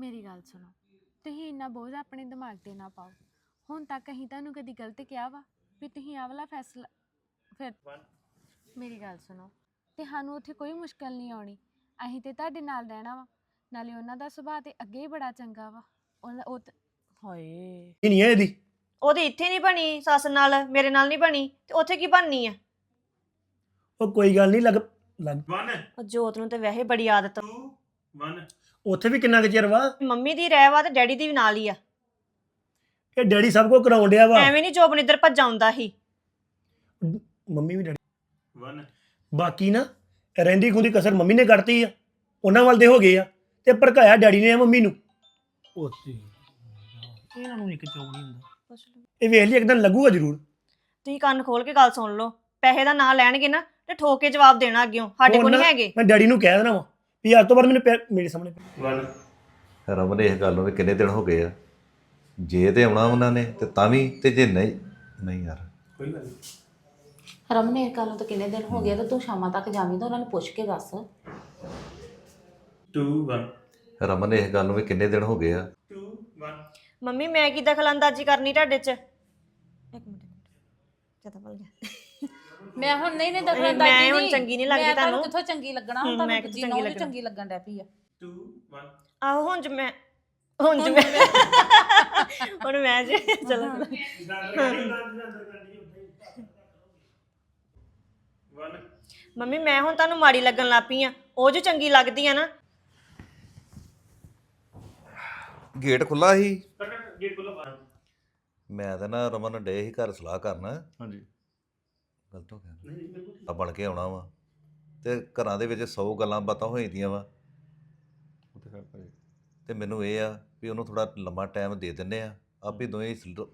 ਮੇਰੀ ਗੱਲ ਸੁਣੋ। ਤੁਸੀਂ ਇੰਨਾ ਬੋਝ ਆਪਣੇ ਦਿਮਾਗ ਤੇ ਨਾ ਪਾਓ। ਹੁਣ ਤੱਕ ਅਸੀਂ ਤੁਹਾਨੂੰ ਕਦੀ ਗਲਤ ਕਿਹਾ ਵਾ ਵੀ ਤੁਸੀਂ ਆਹ ਵਾਲਾ ਫੈਸਲਾ ਫਿਰ ਮੇਰੀ ਗੱਲ ਸੁਣੋ। ਤੇ ਸਾਨੂੰ ਉੱਥੇ ਕੋਈ ਮੁਸ਼ਕਲ ਨਹੀਂ ਆਉਣੀ। ਅਸੀਂ ਤੇ ਤੁਹਾਡੇ ਨਾਲ ਰਹਿਣਾ ਵਾ। ਨਾਲੇ ਉਹਨਾਂ ਦਾ ਸੁਭਾਅ ਤੇ ਅੱਗੇ ਹੀ ਬੜਾ ਚੰਗਾ ਵਾ। ਉਹਨਾਂ- ਉਹ ਤੇ- ਹਾਏ। ਇਹ ਨਹੀਂ ਹੈ ਇਹਦੀ। ਉਹਦੀ ਇੱਥੇ ਨਹੀਂ ਬਣੀ ਸੱਸ ਨਾਲ ਮੇਰੇ ਨਾਲ ਨਹੀਂ ਬਣੀ। ਤੇ ਉੱਥੇ ਕੀ ਬਣਨੀ ਆ? ਉਹ ਕੋਈ ਗੱਲ ਨਹੀਂ ਲੱਗ ਲੱਗ 1 ਉਹ ਜੋਤ ਨੂੰ ਤੇ ਵੈਸੇ ਬੜੀ ਆਦਤ 2 1 ਉੱਥੇ ਵੀ ਕਿੰਨਾ ਕੁ ਚਿਰ ਵਾ? ਮੰਮੀ ਦੀ ਰਹਿ ਵਾ ਤੇ ਡੈਡੀ ਦੀ ਵੀ ਨਾਲ ਹੀ ਆ। ਇਹ ਡੈਡੀ ਸਭ ਕੋ ਕਰਾਉਣ ਡਿਆ ਵਾ। ਐਵੇਂ ਨਹੀਂ ਜੋਬ ਨਿੱਧਰ ਭੱਜ ਆਉਂਦਾ ਸੀ। ਮੰਮੀ ਵੀ ਡੈਡੀ 1 ਬਾਕੀ ਨਾ ਰਹਿੰਦੀ ਖੁੰਦੀ ਕਸਰ ਮੰਮੀ ਨੇ ਕੱਢਤੀ ਆ। ਉਹਨਾਂ ਵੱਲ ਦੇ ਹੋ ਗਏ ਆ ਤੇ ਭੜਕਾਇਆ ਡੈਡੀ ਨੇ ਮੰਮੀ ਨੂੰ। ਇਹਨਾਂ ਨੂੰ ਇੱਕ ਚੌਂ ਨਹੀਂ ਹੁੰਦਾ। ਇਹ ਵੇਖ ਲਈ ਇੱਕਦਮ ਲੱਗੂਗਾ ਜ਼ਰੂਰ। ਤੁਸੀਂ ਕੰਨ ਖੋਲ ਕੇ ਗੱਲ ਸੁਣ ਲਓ। ਪੈਸੇ ਦਾ ਨਾਂ ਲੈਣਗੇ ਨਾ ਤੇ ਠੋਕ ਕੇ ਜਵਾਬ ਦੇਣਾ ਅੱਗਿਓਂ। ਸਾਡੇ ਕੋਲ ਨਹੀਂ ਹੈਗੇ। ਮੈਂ ਡੈਡੀ ਨੂੰ ਕਹਿ ਦੇਣਾ ਵਾ। ਵੀ ਅੱਜ ਤੋਂ ਬਾਅਦ ਮੈਨੂੰ ਪਿਆ- ਮੇਰੇ ਸਾਹਮਣੇ 1 ਰਮਨ ਇਸ ਗੱਲ ਨੂੰ ਵੀ ਕਿੰਨੇ ਦਿਨ ਹੋ ਗਏ ਆ। ਜੇ ਤੇ ਆਉਣਾ ਉਹਨਾਂ ਨੇ ਤੇ ਤਾਂ ਵੀ ਤੇ ਜੇ ਨਹੀਂ ਨਹੀਂ ਯਾਰ। ਕੋਈ ਗੱਲ ਨਹੀਂ। ਰਮਨ ਇਹ ਗੱਲ ਨੂੰ ਤਾਂ ਕਿੰਨੇ ਦਿਨ ਹੋ ਗਏ ਤੇ ਤੂੰ ਸ਼ਾਮਾਂ ਤੱਕ ਜਾਵੀਂ ਤਾਂ ਉਹਨਾਂ ਨੂੰ ਪੁੱਛ ਕੇ ਦੱਸ। 2 1 ਰਮਨ ਇਸ ਗੱਲ ਨੂੰ ਵੀ ਕਿੰਨੇ ਦਿਨ ਹੋ ਗਏ ਆ। 2 1 ਮੰਮੀ ਮੈਂ ਕੀ ਦਖਲਅੰਦਾਜ਼ੀ ਕਰਨੀ ਤੁਹਾਡੇ 'ਚ? ਇੱਕ ਮਿੰਟ। ਜ਼ਿਆਦਾ ਬਲ ਗਿਆ। ਮੈਂ ਹੁਣ ਨਹੀਂ ਨਹੀਂ ਮੈਂ ਦਖਲਅੰਦਾਜ਼ੀ ਹੁਣ ਚੰਗੀ ਨਹੀਂ ਲੱਗਦੀ ਮੈਂ ਤੁਹਾਨੂੰ। ਕਿੱਥੋਂ ਚੰਗੀ ਲੱਗਣਾ ਹੁਣ ਮੈਂ ਤੁਹਾਨੂੰ ਕਿੱਥੋਂ ਜੀਣਾ ਚੰਗੀ ਉਹ ਲੱਗਣਾ। ਚੰਗੀ ਲੱਗਣ ਡੈ ਪਈ ਆ। 2 1 ਆਹੋ ਹੁਣ ਜ ਮੈਂ ਹੁਣ ਜ ਮੈਂ। ਹੁਣ ਮੈਂ ਜੇ ਚਲੋ। 1 ਮੰਮੀ ਮੈਂ ਹੁਣ ਤੁਹਾਨੂੰ ਮਾੜੀ ਲੱਗਣ ਲੱਗ ਪਈ ਆ। ਉਹ ਜੋ ਚੰਗੀ ਲੱਗਦੀ ਆ ਨਾ। ਗੇਟ ਖੁੱਲਾ ਸੀ। ਗੇਟ ਖੋਲੋ 1 ਮੈਂ ਤਾਂ ਨਾ ਰਮਨ ਡੇ ਹੀ ਘਰ ਸਲਾਹ ਕਰਨਾ। ਹਾਂਜੀ। ਗਲਤ ਹੋ ਗਿਆ ਨਹੀਂ ਬਿਲਕੁਲ ਆ ਬਣ ਕੇ ਆਉਣਾ ਵਾ। ਤੇ ਘਰਾਂ ਦੇ ਵਿੱਚ 100 ਗੱਲਾਂ ਬਾਤਾਂ ਹੋ ਜਾਂਦੀਆਂ ਵਾ। ਤੇ ਮੈਨੂੰ ਇਹ ਆ ਵੀ ਉਹਨੂੰ ਥੋੜਾ ਲੰਮਾ ਟਾਈਮ ਦੇ ਦਿੰਨੇ ਆ। ਆਪੇ ਦੋਵੇਂ ਸਲ-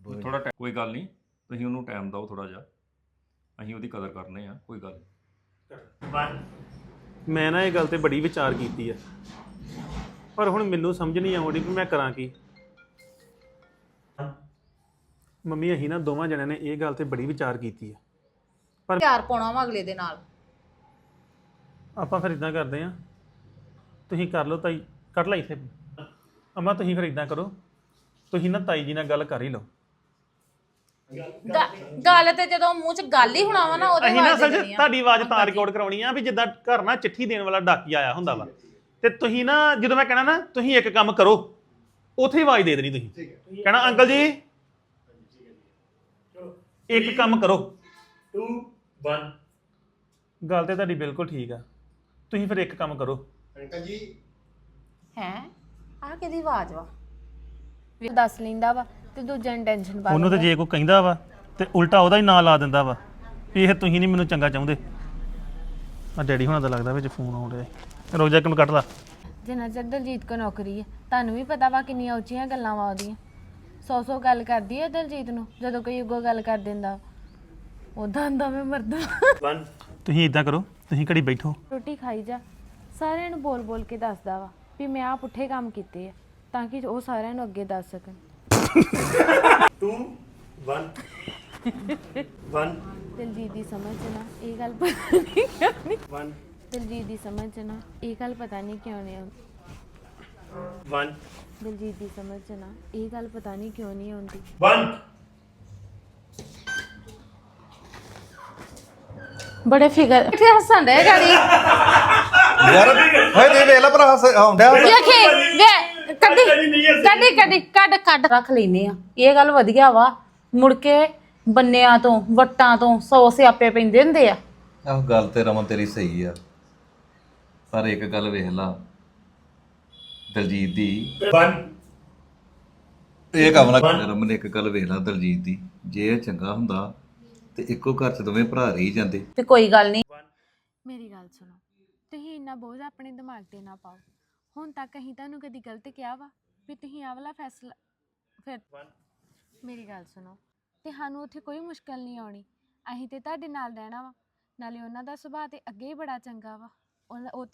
ਦੋਵੇਂ- ਥੋੜਾ ਕੋਈ ਗੱਲ ਨਹੀਂ। ਤੁਸੀਂ ਉਹਨੂੰ ਟਾਈਮ ਦਿਓ ਥੋੜਾ ਜਿਹਾ। ਅਸੀਂ ਉਹਦੀ ਕਦਰ ਕਰਨੇ ਆ ਕੋਈ ਗੱਲ ਨੀ। 1 ਮੈਂ ਨਾ ਇਹ ਗੱਲ ਤੇ ਬੜੀ ਵਿਚਾਰ ਕੀਤੀ ਆ। ਪਰ ਹੁਣ ਮੈਨੂੰ ਸਮਝ ਨਹੀਂ ਆਉਂਦੀ ਵੀ ਮੈਂ ਕਰਾਂ ਕੀ। ਮੰਮੀ ਅਸੀਂ ਨਾ ਦੋਵਾਂ ਜਣਿਆਂ ਨੇ ਇਹ ਗੱਲ ਤੇ ਬੜੀ ਵਿਚਾਰ ਕੀਤੀ ਆ। ਪਿਆਰ ਪਾਉਣਾ ਵਾ ਅਗਲੇ ਦੇ ਨਾਲ। ਆਪਾਂ ਫਿਰ ਇਦਾਂ ਕਰਦੇ ਆ। ਤੁਸੀਂ ਕਰ ਲਓ ਤਾਈ ਕੱਢ ਲੈ ਇੱਥੇ। ਅਮਾ ਤੁਸੀਂ ਫਿਰ ਇਦਾਂ ਕਰੋ। ਤੁਸੀਂ ਨਾ ਤਾਈ ਜੀ ਨਾਲ ਗੱਲ ਕਰ ਹੀ ਲਓ। ਗ- ਗੱਲ ਤੇ ਜਦੋਂ ਮੂੰਹ 'ਚ ਗੱਲ ਹੀ ਹੋਣਾ ਵਾ ਨਾ ਉਹਦੇ ਅਸੀਂ ਨਾ ਵਾਸਤੇ ਤੁਹਾਡੀ ਆਵਾਜ਼ ਤਾਂ ਰਿਕਾਰਡ ਕਰਾਉਣੀ ਆ ਵੀ ਜਿੱਦਾਂ ਘਰ ਨਾ ਚਿੱਠੀ ਦੇਣ ਵਾਲਾ ਡਾਕੀ ਆਇਆ ਹੁੰਦਾ ਵਾ। ਤੇ ਤੁਸੀਂ ਨਾ ਜਦੋਂ ਮੈਂ ਕਹਿਣਾ ਨਾ ਤੁਸੀਂ ਇੱਕ ਕੰਮ ਕਰੋ। ਉੱਥੇ ਹੀ ਆਵਾਜ਼ ਦੇ ਦੇਣੀ ਤੁਸੀਂ। ਕਹਿਣਾ ਅੰਕਲ ਜੀ ਇੱਕ ਕੰਮ ਕਰੋ। 2 1 ਗੱਲ ਤੇ ਤੁਹਾਡੀ ਬਿਲਕੁਲ ਠੀਕ ਆ। ਤੁਸੀਂ ਫਿਰ ਇੱਕ ਕੰਮ ਕਰੋ। ਹੈ? ਆ ਕਿਹਦੀ ਆਵਾਜ਼ ਵਾ? ਦੱਸ ਲੈਂਦਾ ਵਾ ਤੇ ਦੂਜਿਆਂ ਨੂੰ ਟੈਨਸ਼ਨ ਪਾ ਉਹਨੂੰ ਤੇ। ਜੇ ਕੋਈ ਕਹਿੰਦਾ ਵਾ ਤੇ ਉਲਟਾ ਉਹਦਾ ਹੀ ਨਾਂ ਲਾ ਦਿੰਦਾ ਵਾ। ਵੀ ਇਹ ਤੁਸੀਂ ਨਹੀਂ ਮੈਨੂੰ ਚੰਗਾ ਚਾਹੁੰਦੇ। ਆ ਡੈਡੀ ਹੁਣਾਂ ਦਾ ਲੱਗਦਾ ਵਿੱਚ ਫੋਨ ਆਉਣ ਰਿਹਾ ਰੋਜਾ ਕਿਨੂੰ ਕੱਟ ਲਾ। ਜਿੰਨਾ ਚਿਰ ਦਲਜੀਤ ਕੋ ਨੌਕਰੀ ਹੈ ਤੁਹਾਨੂੰ ਵੀ ਪਤਾ ਵਾ ਕਿੰਨੀਆਂ ਉੱਚੀਆਂ ਗੱਲਾਂ ਵਾ ਉਹਦੀਆਂ। ਸੌ ਸੌ ਗੱਲ ਕਰਦੀ ਹੈ ਦਲਜੀਤ ਨੂੰ ਜਦੋਂ ਕੋਈ ਅੱਗੋਂ ਗੱਲ ਕਰ ਦਿੰਦਾ। ਉਦਾਂ ਦਾ ਮੈਂ ਮਰਦਾ 1 ਤੁਸੀਂ ਇਦਾਂ ਕਰੋ ਤੁਸੀਂ ਘੜੀ ਬੈਠੋ। ਰੋਟੀ ਖਾਈ ਜਾ। ਸਾਰਿਆਂ ਨੂੰ ਬੋਲ ਬੋਲ ਕੇ ਦੱਸਦਾ ਵਾ ਵੀ ਮੈਂ ਆ ਪੁੱਠੇ ਕੰਮ ਕੀਤੇ ਆ ਤਾਂ ਕਿ ਉਹ ਸਾਰਿਆਂ ਨੂੰ ਅੱਗੇ ਦੱਸ ਸਕਣ। 2 1 1 ਦਲਜੀਤ ਦੀ ਸਮਝ 'ਚ ਨਾ ਇਹ ਗੱਲ ਪਤਾ ਨਹੀਂ ਕਿਉਂ ਨਹੀਂ 1 ਦਲਜੀਤ ਦੀ ਸਮਝ 'ਚ ਨਾ ਇਹ ਗੱਲ ਪਤਾ ਨਹੀਂ ਕਿਉਂ ਨਹੀਂ ਆਉਂਦੀ। 1 ਦਲਜੀਤ ਦੀ ਸਮਝ 'ਚ ਨਾ ਇਹ ਗੱਲ ਪਤਾ ਨਹੀਂ ਕਿਉਂ ਨਹੀਂ ਆਉਂਦੀ। 1 ਬੜੇ ਫਿਕਰ ਇੱਥੇ ਹੱਸਣ ਡੇ ਗਾੜੀ। ਯਾਰ ਹੋਏ ਦੇ ਵੇਖ ਲੈ ਭਰਾ ਹੱਸ- ਆਉਂਦਿਆ ਵੇਖੀ ਵੇ ਕੱਢੀ ਕੱਢੀ ਕੱਢੀ ਕੱਢ ਕੱਢ। ਰੱਖ ਲੈਨੇ ਆ। ਇਹ ਗੱਲ ਵਧੀਆ ਵਾ। ਮੁੜ ਕੇ ਬੰਨਿਆਂ ਤੋਂ ਵੱਟਾਂ ਤੋਂ ਸੌ ਸਿਆਪੇ ਪੈਂਦੇ ਹੁੰਦੇ ਆ। ਆਹ ਗੱਲ ਤੇ ਰਮਨ ਤੇਰੀ ਸਹੀ ਆ। ਪਰ ਇੱਕ ਗੱਲ ਵੇਖ ਲਾ। ਦਲਜੀਤ ਦੀ। 1 ਇਹ ਕੰਮ ਨਾ ਕਰ ਰਮਨ ਇੱਕ ਗੱਲ ਵੇਖ ਲਾ ਦਲਜੀਤ ਦੀ। ਜੇ ਇਹ ਚੰਗਾ ਹੁੰਦਾ ਤੇ ਇੱਕੋ ਘਰ 'ਚ ਦੋਵੇਂ ਭਰਾ ਰਹੀ ਜਾਂਦੇ। ਤੇ ਕੋਈ ਗੱਲ ਨਹੀਂ। ਮੇਰੀ ਗੱਲ ਸੁਣੋ ਤੁਸੀਂ ਇੰਨਾ ਬੋਝ ਆਪਣੇ ਦਿਮਾਗ ਤੇ ਨਾ ਪਾਓ। ਹੁਣ ਤੱਕ ਅਸੀਂ ਤੁਹਾਨੂੰ ਕਦੀ ਗਲਤ ਕਿਹਾ ਵਾ ਵੀ ਤੁਸੀਂ ਆਹ ਵਾਲਾ ਫੈਸਲਾ ਫਿਰ ਮੇਰੀ ਗੱਲ ਸੁਣੋ ਤੇ ਸਾਨੂੰ ਉੱਥੇ ਕੋਈ ਮੁਸ਼ਕਲ ਨਹੀਂ ਆਉਣੀ। ਅਸੀਂ ਤੇ ਤੁਹਾਡੇ ਨਾਲ ਰਹਿਣਾ ਵਾ। ਨਾਲੇ ਉਹਨਾਂ ਦਾ ਸੁਭਾਅ ਤੇ ਅੱਗੇ ਹੀ ਬੜਾ ਚੰਗਾ ਵਾ। ਉਹਨਾਂ ਉਹ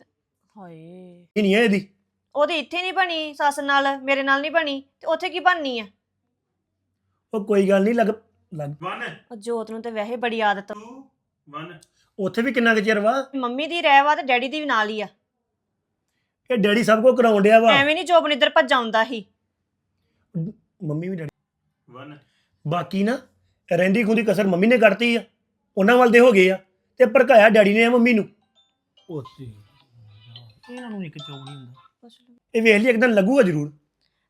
ਹਾਏ। ਇਹ ਨਹੀਂ ਹੈ ਇਹਦੀ। ਉਹਦੀ ਇੱਥੇ ਨਹੀਂ ਬਣੀ ਸੱਸ ਨਾਲ ਮੇਰੇ ਨਾਲ ਨਹੀਂ ਬਣੀ ਤੇ ਉੱਥੇ ਕੀ ਬਣਨੀ ਆ? ਉਹ ਕੋਈ ਗੱਲ ਨਹੀਂ ਲੱਗ ਲੱਗ 1 ਉਹ ਜੋਤ ਨੂੰ ਤੇ ਵੈਸੇ ਬੜੀ ਆਦਤ 2 1 ਉੱਥੇ ਵੀ ਕਿੰਨਾ ਕੁ ਚਿਰ ਵਾ? ਮੰਮੀ ਦੀ ਰਹਿ ਵਾ ਤੇ ਡੈਡੀ ਦੀ ਵੀ ਨਾਲ ਹੀ ਆ। ਇਹ ਡੈਡੀ ਸਭ ਕੋ ਕਰਾਉਣ ਡਿਆ ਵਾ। ਐਵੇਂ ਨਹੀਂ ਜੋਬਨ ਇੱਧਰ ਭੱਜ ਆਉਂਦਾ ਸੀ। ਮੰਮੀ ਵੀ ਡੈਡੀ 1 ਬਾਕੀ ਨਾ ਰਹਿੰਦੀ ਖੁੰਦੀ ਕਸਰ ਮੰਮੀ ਨੇ ਕੱਢਤੀ ਆ। ਉਹਨਾਂ ਵੱਲ ਦੇ ਹੋ ਗਏ ਆ ਤੇ ਭੜਕਾਇਆ ਡੈਡੀ ਨੇ ਮੰਮੀ ਨੂੰ। ਉਹ ਤੇ ਇਹਨਾਂ ਨੂੰ ਇੱਕ ਚੌਕ ਨਹੀਂ ਹੁੰਦਾ। ਇਹ ਵੇਖ ਲਈ ਇੱਕ ਦਿਨ ਲੱਗੂਗਾ ਜ਼ਰੂਰ।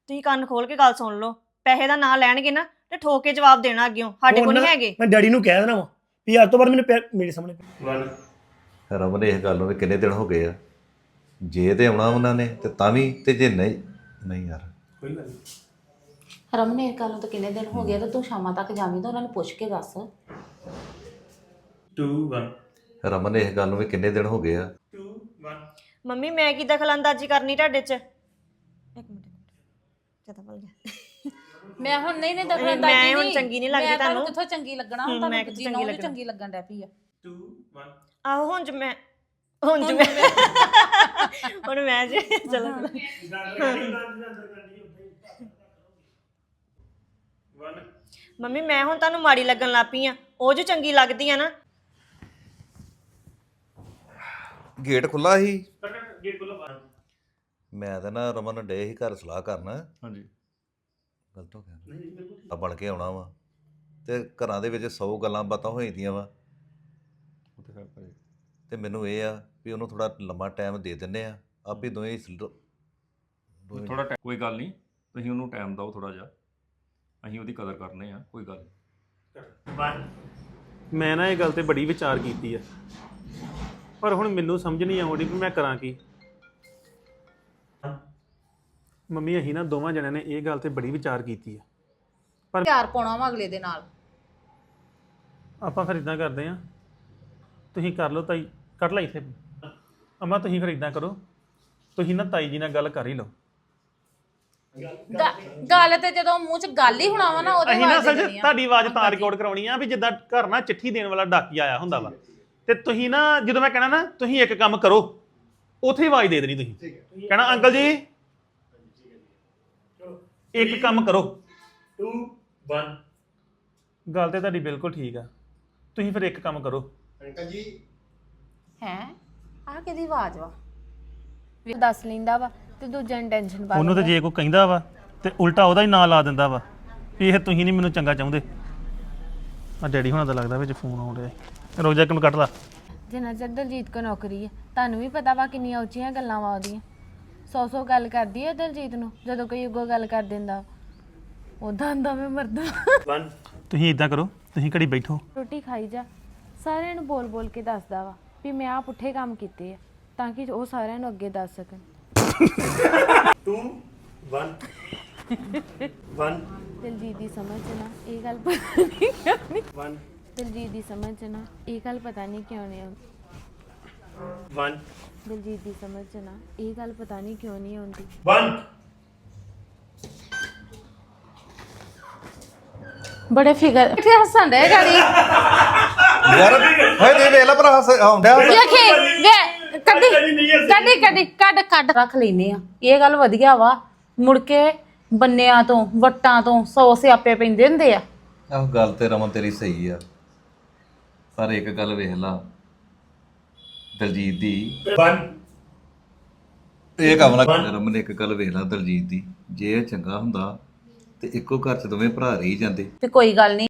ਤੁਸੀਂ ਕੰਨ ਖੋਲ ਕੇ ਗੱਲ ਸੁਣ ਲਓ। ਪੈਸੇ ਦਾ ਨਾਂ ਲੈਣਗੇ ਨਾ ਤੇ ਠੋਕ ਕੇ ਜਵਾਬ ਦੇਣਾ ਅੱਗਿਓਂ। ਸਾਡੇ ਕੋਲ ਨਹੀਂ ਹੈਗੇ। ਮੈਂ ਡੈਡੀ ਨੂੰ ਕਹਿ ਦੇਣਾ ਵਾ ਵੀ ਅੱਜ ਤੋਂ ਬਾਅਦ ਮੈਨੂੰ ਪੈ- ਮੇਰੇ ਸਾਹਮਣੇ 1 ਰਮਨ ਇਸ ਗੱਲ ਨੂੰ ਵੀ ਕਿੰਨੇ ਦਿਨ ਹੋ ਗਏ ਆ? ਜੇ ਤੇ ਆਉਣਾ ਉਹਨਾਂ ਨੇ ਤੇ ਤਾਂ ਵੀ ਤੇ ਜੇ ਨਹੀਂ ਨਹੀਂ ਯਾਰ। ਕੋਈ ਗੱਲ ਨਹੀਂ ਰਮਨ ਇਹ ਗੱਲ ਨੂੰ ਤਾਂ ਕਿੰਨੇ ਦਿਨ ਹੋ ਗਏ ਤੇ ਤੂੰ ਸ਼ਾਮਾਂ ਤੱਕ ਜਾਵੀਂ ਤਾਂ ਉਹਨਾਂ ਨੂੰ ਪੁੱਛ ਕੇ ਦੱਸ। 2 1 ਰਮਨ ਇਸ ਗੱਲ ਨੂੰ ਵੀ ਕਿੰਨੇ ਦਿਨ ਹੋ ਗਏ ਆ? 2 1 ਮੰਮੀ ਮੈਂ ਕੀ ਦਖਲਅੰਦਾਜ਼ੀ ਕਰਨੀ ਤੁਹਾਡੇ 'ਚ? ਇੱਕ ਮਿੰਟ ਚੇਤਾ ਭੁੱਲ ਗਿਆ। ਮੈਂ ਹੁਣ ਨਹੀਂ ਨਹੀਂ ਨਹੀਂ, ਮੈਂ ਹੁਣ ਚੰਗੀ ਨਹੀਂ ਲੱਗਦੀ ਮੈਂ ਤੁਹਾਨੂੰ। ਕਿੱਥੋਂ ਚੰਗੀ ਲੱਗਣਾ? ਹੁਣ ਤੁਹਾਨੂੰ ਮੈਂ ਦੂਜੀ ਚੰਗੀ ਲੱਗਣਾ। ਚੰਗੀ ਲੱਗਣ ਡੈ ਪਈ ਆ। 2 1 ਆਹੋ ਹੁਣ ਜ ਮੈਂ ਹੁਣ ਜ ਮੈਂ। ਹੁਣ ਮੈਂ। ਜੀ ਚਲੋ। 1 ਮੰਮੀ ਮੈਂ ਹੁਣ ਤੁਹਾਨੂੰ ਮਾੜੀ ਲੱਗਣ ਲੱਗ ਪਈ ਆ। ਉਹ ਜੋ ਚੰਗੀ ਲੱਗਦੀ ਆ ਨਾ ਗੇਟ ਖੁੱਲਾ ਸੀ? ਗੇਟ ਖੋਲੋ 1 ਮੈਂ ਤਾਂ ਨਾ ਰਮਨ ਡੇ ਹੀ ਘਰ ਸਲਾਹ ਕਰਨ। ਹਾਂਜੀ। ਗਲਤ ਹੋ ਗਿਆ। ਆ ਬਣ ਕੇ ਆਉਣਾ ਵਾ। ਤੇ ਘਰਾਂ ਦੇ ਵਿੱਚ 100 ਗੱਲਾਂ ਬਾਤਾਂ ਹੋ ਜਾਂਦੀਆਂ ਵਾ। ਉਹ ਤੇ ਖੈਰ ਭਾਜੀ ਤੇ ਮੈਨੂੰ ਇਹ ਆ ਵੀ ਉਹਨੂੰ ਥੋੜਾ ਲੰਮਾ ਟਾਈਮ ਦੇ ਦਿੰਨੇ ਆ। ਆਪੇ ਦੋਵੇਂ ਥੋੜਾ ਕੋਈ ਗੱਲ ਨਹੀਂ। ਤੁਸੀਂ ਉਹਨੂੰ ਟਾਈਮ ਦਿਓ ਥੋੜਾ ਜਿਹਾ। ਅਸੀਂ ਉਹਦੀ ਕਦਰ ਕਰਨੇ ਆ। ਕੋਈ ਗੱਲ ਨੀ। 1 ਮੈਂ ਨਾ ਇਹ ਗੱਲ ਤੇ ਬੜੀ ਵਿਚਾਰ ਕੀਤੀ ਆ। ਪਰ ਹੁਣ ਮੈਨੂੰ ਸਮਝ ਨਹੀਂ ਆਉਂਦੀ ਵੀ ਮੈਂ ਕਰਾਂ ਕੀ। ਮੰਮੀ ਅਸੀਂ ਨਾ ਦੋਵਾਂ ਜਣਿਆਂ ਨੇ ਇਹ ਗੱਲ ਤੇ ਬੜੀ ਵਿਚਾਰ ਕੀਤੀ ਆ। ਪਿਆਰ ਪਾਉਣਾ ਵਾ ਅਗਲੇ ਦੇ ਨਾਲ। ਆਪਾਂ ਫਿਰ ਇਦਾਂ ਕਰਦੇ ਆ। ਤੁਸੀਂ ਕਰ ਲਓ ਤਾਈ ਕੱਢ ਲੈ ਇੱਥੇ। ਅਮਾ ਤੁਸੀਂ ਫਿਰ ਇਦਾਂ ਕਰੋ। ਤੁਸੀਂ ਨਾ ਤਾਈ ਜੀ ਨਾਲ ਗੱਲ ਕਰ ਹੀ ਲਓ। ਗ- ਗੱਲ ਤੇ ਜਦੋਂ ਮੂੰਹ 'ਚ ਗੱਲ ਹੀ ਹੋਣਾ ਵਾ ਨਾ ਉਹਦੇ ਅਸੀਂ ਨਾ ਅਸਲ 'ਚ ਤੁਹਾਡੀ ਆਵਾਜ਼ ਤਾਂ ਰਿਕਾਰਡ ਕਰਾਉਣੀ ਆ ਵੀ ਜਿੱਦਾਂ ਘਰ ਨਾ ਚਿੱਠੀ ਦੇਣ ਵਾਲਾ ਡਾਕੀ ਆਇਆ ਹੁੰਦਾ ਵਾ। ਤੇ ਤੁਸੀਂ ਨਾ ਜਦੋਂ ਮੈਂ ਕਹਿਣਾ ਨਾ ਤੁਸੀਂ ਇੱਕ ਕੰਮ ਕਰੋ। ਉਥੇ ਹੀ ਆਵਾਜ਼ ਦੇ ਦੇਣੀ ਤੁਸੀਂ। ਕਹਿਣਾ ਅੰਕਲ ਜੀ? ਇੱਕ ਕੰਮ ਕਰੋ। 2 1 ਗੱਲ ਤੇ ਤੁਹਾਡੀ ਬਿਲਕੁਲ ਠੀਕ ਆ। ਤੁਸੀਂ ਫਿਰ ਇੱਕ ਕੰਮ ਕਰੋ। ਹੈ? ਆਹ ਕਿਹਦੀ ਆਵਾਜ਼ ਵਾ? ਦੱਸ ਲੈਂਦਾ ਵਾ ਤੇ ਦੂਜਿਆਂ ਨੂੰ ਟੈਨਸ਼ਨ ਪਾ ਉਹਨੂੰ ਤੇ। ਜੇ ਕੋਈ ਕਹਿੰਦਾ ਵਾ ਤੇ ਉਲਟਾ ਉਹਦਾ ਹੀ ਨਾਂ ਲਾ ਦਿੰਦਾ ਵਾ। ਵੀ ਇਹ ਤੁਸੀਂ ਨਹੀਂ ਮੈਨੂੰ ਚੰਗਾ ਚਾਹੁੰਦੇ। ਆ ਡੈਡੀ ਹੁਣਾਂ ਦਾ ਲੱਗਦਾ ਵਿੱਚ ਫੋਨ ਆਉਣ ਰਿਹਾ ਰੋਜਾ ਕਿਨੂੰ ਕੱਟ ਲਾ। ਜਿੰਨਾ ਚਿਰ ਦਲਜੀਤ ਕੋ ਨੌਕਰੀ ਹੈ ਤੁਹਾਨੂੰ ਵੀ ਪਤਾ ਵਾ ਕਿੰਨੀਆਂ ਉੱਚੀਆਂ ਗੱਲਾਂ ਵਾ ਉਹਦੀਆਂ। ਸੌ ਸੌ ਗੱਲ ਕਰਦੀ ਹੈ ਦਲਜੀਤ ਨੂੰ ਜਦੋਂ ਕੋਈ ਅੱਗੋਂ ਗੱਲ ਕਰ ਦਿੰਦਾ। ਉਦਾਂ ਆਂਦਾ ਮੈਂ ਮਰਦਾ। 1 ਤੁਸੀਂ ਇਦਾਂ ਕਰੋ ਤੁਸੀਂ ਘੜੀ ਬੈਠੋ। ਰੋਟੀ ਖਾਈ ਜਾ ਸਾਰਿਆਂ ਨੂੰ ਬੋਲ ਬੋਲ ਕੇ ਦੱਸਦਾ ਵਾ ਵੀ ਮੈਂ ਆ ਪੁੱਠੇ ਕੰਮ ਕੀਤੇ ਆ ਤਾਂ ਕਿ ਉਹ ਸਾਰਿਆਂ ਨੂੰ ਅੱਗੇ ਦੱਸ ਸਕਣ। 2 1 1 ਦਲਜੀਤ ਦੀ ਸਮਝ 'ਚ ਨਾ ਇਹ ਗੱਲ ਪਤਾ ਨਹੀਂ ਕਿਉਂ ਨਹੀਂ 1 ਦਲਜੀਤ ਦੀ ਸਮਝ 'ਚ ਨਾ ਇਹ ਗੱਲ ਪਤਾ ਨਹੀਂ ਕਿਉਂ ਨਹੀਂ ਆਉਂਦੀ। 1 ਦਲਜੀਤ ਦੀ ਸਮਝ 'ਚ ਨਾ ਇਹ ਗੱਲ ਪਤਾ ਨਹੀਂ ਕਿਉਂ ਨਹੀਂ ਆਉਂਦੀ। 1 ਬੜੇ ਫਿਗਰ ਇੱਥੇ ਹੱਸਣ ਦੇ ਗਾੜੀ। ਯਾਰ ਹੋਏ ਦੇ ਵੇਖ ਲੈ ਭਰਾ ਹੱਸ ਆਉਂਦਿਆ ਵੇਖੀ ਵੇ ਕੱਢੀ ਕੱਢੀ ਕੱਢੀ ਕੱਢ ਕੱਢ ਰੱਖ ਲੈਨੇ ਆ। ਇਹ ਗੱਲ ਵਧੀਆ ਵਾ। ਮੁੜ ਕੇ ਬੰਨਿਆਂ ਤੋਂ ਵੱਟਾਂ ਤੋਂ ਸੌ ਸਿਆਪੇ ਪੈਂਦੇ ਹੁੰਦੇ ਆ। ਆਹ ਗੱਲ ਤੇ ਰਮਨ ਤੇਰੀ ਸਹੀ ਆ। ਪਰ ਇੱਕ ਗੱਲ ਵੇਖ ਲਾ। ਦਲਜੀਤ ਦੀ। 1 ਇਹ ਕੰਮ ਨਾ ਕਰ। ਰਮਨ ਇੱਕ ਗੱਲ ਵੇਖ ਲਾ ਦਲਜੀਤ ਦੀ। ਜੇ ਇਹ ਚੰਗਾ ਹੁੰਦਾ ਤੇ ਇੱਕੋ ਘਰ ਚ ਦੋਵੇਂ ਭਰਾ ਰਹੀ ਜਾਂਦੇ। ਤੇ ਕੋਈ ਗੱਲ ਨਹੀਂ